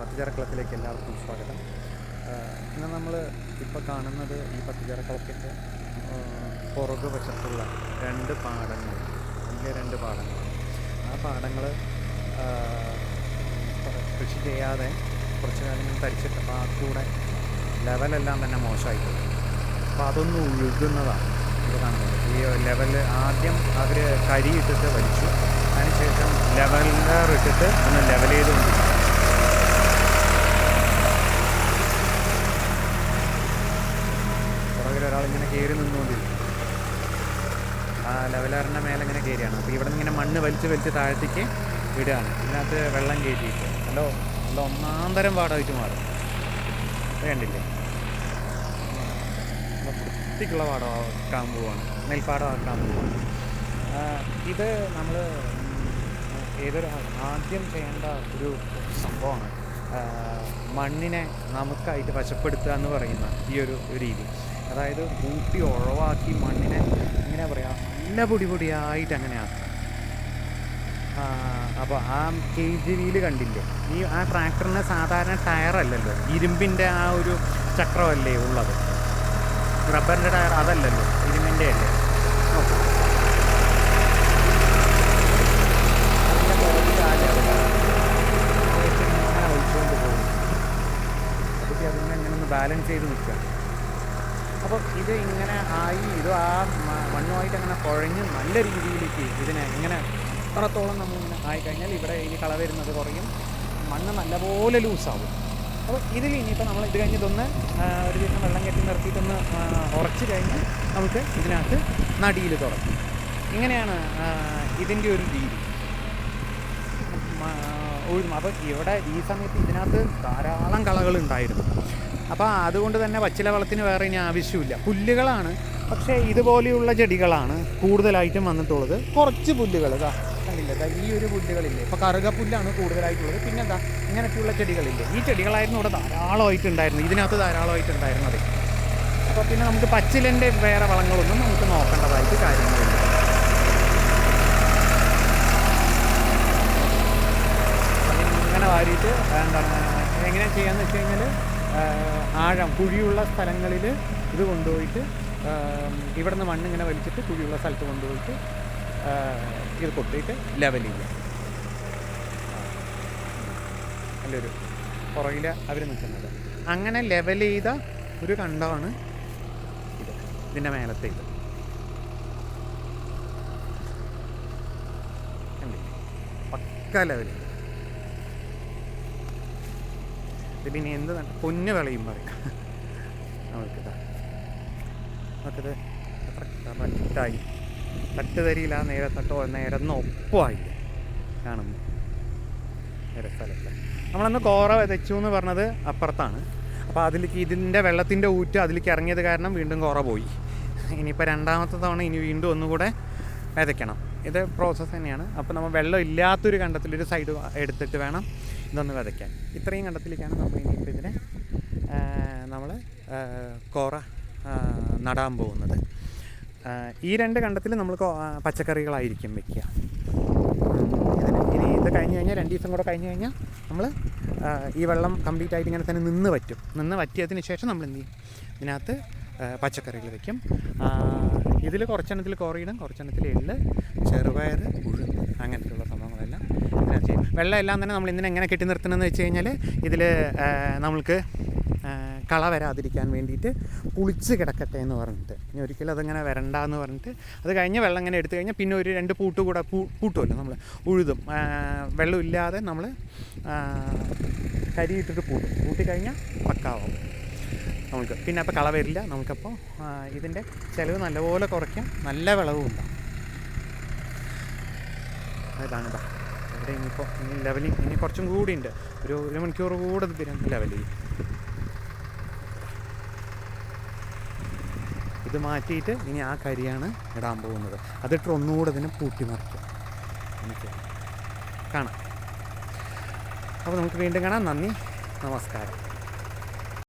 പത്തുചിറക്കളത്തിലേക്ക് എല്ലാവർക്കും സ്വാഗതം. ഇന്ന് നമ്മൾ ഇപ്പോൾ കാണുന്നത് ഈ പത്തുചരക്കളത്തിന്റെ പുറകു വശത്തുള്ള രണ്ട് പാടങ്ങൾ വലിയ രണ്ട് പാടങ്ങൾ ആ പാടങ്ങൾ കൃഷി ചെയ്യാതെ കുറച്ച് കാലം ഇങ്ങനെ തരിച്ചിട്ട് അപ്പോൾ ആ കൂടെ ലെവലെല്ലാം തന്നെ മോശമായിട്ടുണ്ട് അപ്പോൾ അതൊന്ന് ഒഴുകുന്നതാണ് ഇത് കാണുന്നത്. ഈ ലെവൽ ആദ്യം അവർ കരിയിട്ടിട്ട് വലിച്ചു. അതിനുശേഷം ലെവലർ ഇട്ടിട്ട് ഒന്ന് ലെവൽ ചെയ്തുകൊണ്ടിരിക്കും കയറി നിന്നുകൊണ്ടിരിക്കും. ആ ലെവലറിന്റെ മേലെ ഇങ്ങനെ കയറിയാണ്. അപ്പോൾ ഇവിടെ നിന്ന് ഇങ്ങനെ മണ്ണ് വലിച്ച് വലിച്ച് താഴത്തേക്ക് വിടുകയാണ് ഇതിനകത്ത് വെള്ളം കയറ്റിയിട്ട്. നല്ല ഒന്നാം തരം പാടമായിട്ട് മാറും. കണ്ടില്ലേ? നല്ല വൃത്തിക്കുള്ള പാടമാക്കാൻ പോവാണ്. നെൽപ്പാടമാക്കാൻ പോവാണ്. ഇത് നമ്മൾ ഏതൊരു ആദ്യം ചെയ്യേണ്ട ഒരു സംഭവമാണ്. മണ്ണിനെ നമുക്കായിട്ട് വശപ്പെടുത്തുക എന്ന് പറയുന്ന ഈ ഒരു രീതി. അതായത് കൂട്ടി ഉഴവാക്കി മണ്ണിനെ എങ്ങനെ പറയാം നല്ല പൊടി പൊടിയായിട്ട് അങ്ങനെയാണ് അപ്പോൾ ആ കെ ജി വിയിൽ കണ്ടില്ലേ? ഈ ആ ട്രാക്ടറിന് സാധാരണ ടയറല്ലല്ലോ ഇരുമ്പിന്റെ ആ ഒരു ചക്രമല്ലേ ഉള്ളത്. റബ്ബറിന്റെ ടയർ അതല്ലല്ലോ ഇരുമ്പിന്റെ അല്ലേ നോക്കൂ അതിന്റെ പുറകിൽ ആ level ആണ്. അത് വെച്ച് ഇങ്ങനെ ഒഴിച്ചുകൊണ്ട് പോകും അതൊക്കെ അതിനെ ഇങ്ങനെ ഒന്ന് ബാലൻസ് ചെയ്ത് നിൽക്കുക. അപ്പോൾ ഇത് ഇങ്ങനെ ആയി ഇത് ആ മണ്ണുമായിട്ട് അങ്ങനെ കുഴഞ്ഞ് നല്ല രീതിയിലേക്ക് ഇതിനെ ഇങ്ങനെ അത്രത്തോളം നമ്മളിങ്ങനെ ആയിക്കഴിഞ്ഞാൽ ഇവിടെ ഇനി കള വരുന്നത് കുറയും മണ്ണ് നല്ലപോലെ ലൂസാവും. അപ്പോൾ ഇതിൽ ഇനിയിപ്പോൾ നമ്മൾ ഇത് കഴിഞ്ഞിട്ടൊന്ന് ഒരു ദിവസം വെള്ളം കെട്ടി നിർത്തിയിട്ടൊന്ന് ഉറച്ച് കഴിഞ്ഞ് നമുക്ക് ഇതിനകത്ത് നടിയിൽ തുറക്കും. ഇങ്ങനെയാണ് ഇതിന്റെ ഒരു രീതി. ഉഴുന്നു അപ്പോൾ ഇവിടെ ഈ സമയത്ത് ഇതിനകത്ത് ധാരാളം കളകൾ ഉണ്ടായിരുന്നു. അപ്പോൾ അതുകൊണ്ട് തന്നെ പച്ചില വളത്തിന് വേറെ ഇനി ആവശ്യമില്ല. പുല്ലുകളാണ്. പക്ഷേ ഇതുപോലെയുള്ള ചെടികളാണ് കൂടുതലായിട്ടും വന്നിട്ടുള്ളത്. കുറച്ച് പുല്ലുകൾ കണ്ടില്ലേ? ഈ ഒരു പുല്ലുകളില്ലേ? ഇപ്പോൾ കറുകപ്പുല്ലാണ് കൂടുതലായിട്ടുള്ളത്. പിന്നെ എന്താ ഇങ്ങനെയൊക്കെയുള്ള ചെടികളില്ലേ? ഈ ചെടികളായിരുന്നു ഇവിടെ ധാരാളമായിട്ടുണ്ടായിരുന്നു ഇതിനകത്ത് ധാരാളമായിട്ടുണ്ടായിരുന്നത് അപ്പോൾ പിന്നെ നമുക്ക് പച്ചിലന്റെ വേറെ വളങ്ങളൊന്നും നമുക്ക് നോക്കേണ്ടതായിട്ട് കാര്യങ്ങളില്ല ഇങ്ങനെ വാരിയിട്ട് എന്താണ് എങ്ങനെ ചെയ്യാന്ന് വെച്ച് കഴിഞ്ഞാൽ ആഴം കുഴിയുള്ള സ്ഥലങ്ങളിൽ ഇത് കൊണ്ടുപോയിട്ട് ഇവിടെ നിന്ന് മണ്ണ് ഇങ്ങനെ വലിച്ചിട്ട് കുഴിയുള്ള സ്ഥലത്ത് കൊണ്ടുപോയിട്ട് ഇത് കൊട്ടിയിട്ട് ലെവൽ ചെയ്യുക നല്ലൊരു പുറകിൽ അവർ നിൽക്കുന്നത്. അങ്ങനെ ലെവൽ ചെയ്ത ഒരു കണ്ടമാണ് ഇത്. ഇതിന്റെ മേലത്തെ ഇത്? പക്ക ലെവൽ. ഇത് പിന്നെ എന്ത് പൊന്ന് വിളയും പറയാം. നമുക്കിതാ നമുക്കിത് അത്ര കറക്റ്റായി. തട്ട് തരിയില്ല നേരെ തട്ടോ ഒപ്പമായി കാണുന്നു നേരെ സ്ഥലത്ത്. നമ്മളന്ന് കോറ വിതച്ചു എന്ന് പറഞ്ഞത് അപ്പുറത്താണ്. അപ്പോൾ അതിലേക്ക് ഇതിന്റെ വെള്ളത്തിന്റെ ഊറ്റ് അതിലേക്ക് ഇറങ്ങിയത് കാരണം വീണ്ടും കോറ പോയി. ഇനിയിപ്പോൾ രണ്ടാമത്തെ തവണ ഇനി വീണ്ടും ഒന്നുകൂടെ വിതയ്ക്കണം. ഇത് പ്രോസസ്സ് തന്നെയാണ്. അപ്പോൾ നമ്മൾ വെള്ളം ഇല്ലാത്തൊരു കണ്ടത്തിലൊരു സൈഡ് എടുത്തിട്ട് വേണം ഇതൊന്ന് വിതയ്ക്കാൻ. ഇത്രയും കണ്ടത്തിലേക്കാണ് നമ്മൾ ഇനിയിപ്പോൾ ഇതിനെ നമ്മൾ കോറ നടാൻ പോകുന്നത്. ഈ രണ്ട് കണ്ടത്തിൽ നമ്മൾ പച്ചക്കറികളായിരിക്കും വെക്കുക. ഇതിന് ഇനി ഇത് കഴിഞ്ഞ് കഴിഞ്ഞാൽ രണ്ട് ദിവസം കൂടെ കഴിഞ്ഞ് കഴിഞ്ഞാൽ നമ്മൾ ഈ വെള്ളം കംപ്ലീറ്റ് ആയിട്ട് ഇങ്ങനെ തന്നെ നിന്ന് വറ്റും നിന്ന് വറ്റിയതിന് ശേഷം നമ്മൾ എന്ത് ചെയ്യും? ഇതിനകത്ത് പച്ചക്കറികൾ വയ്ക്കും ഇതിൽ കുറച്ചെണ്ണത്തിൽ കുറയിടും കുറച്ചെണ്ണത്തിൽ എള്ള് ചെറുപയർ ഉഴുന്ന് അങ്ങനത്തെയുള്ള സംഭവങ്ങളെല്ലാം ഇതിനകത്ത് ചെയ്യും. വെള്ളം എല്ലാം തന്നെ നമ്മൾ ഇതിനെ എങ്ങനെ കെട്ടി നിർത്തണമെന്ന് വെച്ച് കഴിഞ്ഞാൽ ഇതിൽ നമ്മൾക്ക് കള വരാതിരിക്കാൻ വേണ്ടിയിട്ട് പുളിച്ച് കിടക്കട്ടെ എന്ന് പറഞ്ഞിട്ട്. ഇനി ഒരിക്കലും അതങ്ങനെ വരണ്ട എന്ന് പറഞ്ഞിട്ട്. അത് കഴിഞ്ഞ് വെള്ളം ഇങ്ങനെ എടുത്തു കഴിഞ്ഞാൽ പിന്നെ ഒരു രണ്ട് പൂട്ട് കൂടെ പൂ പൂട്ടുമല്ലോ നമ്മൾ ഉഴുതും. വെള്ളമില്ലാതെ നമ്മൾ കരിയിട്ടിട്ട് പൂട്ടും. പൂട്ടി കഴിഞ്ഞാൽ പക്കാവും നമുക്ക് പിന്നെ അപ്പോൾ കള വരില്ല. നമുക്കപ്പോൾ ഇതിന്റെ ചിലവ് നല്ലപോലെ കുറയ്ക്കാം. നല്ല വിളവും ഉണ്ടാവും. അതാണ് ഇവിടെ ഇനിയിപ്പോൾ ഇനി ലെവലിംഗ് ഇനി കുറച്ചും കൂടി ഉണ്ട്. ഒരു ഒരു മണിക്കൂർ കൂടെ ഇത് പിന്നെ ലെവൽ ഇത് മാറ്റിയിട്ട് ഇനി ആ കരിയാണ് ഇടാൻ പോകുന്നത്. അതിട്ട് ഒന്നുകൂടെ ഇതിനെ പൂട്ടി മറിക്കും. എനിക്ക് കാണാം. അപ്പോൾ നമുക്ക് വീണ്ടും കാണാം. നന്ദി. നമസ്കാരം.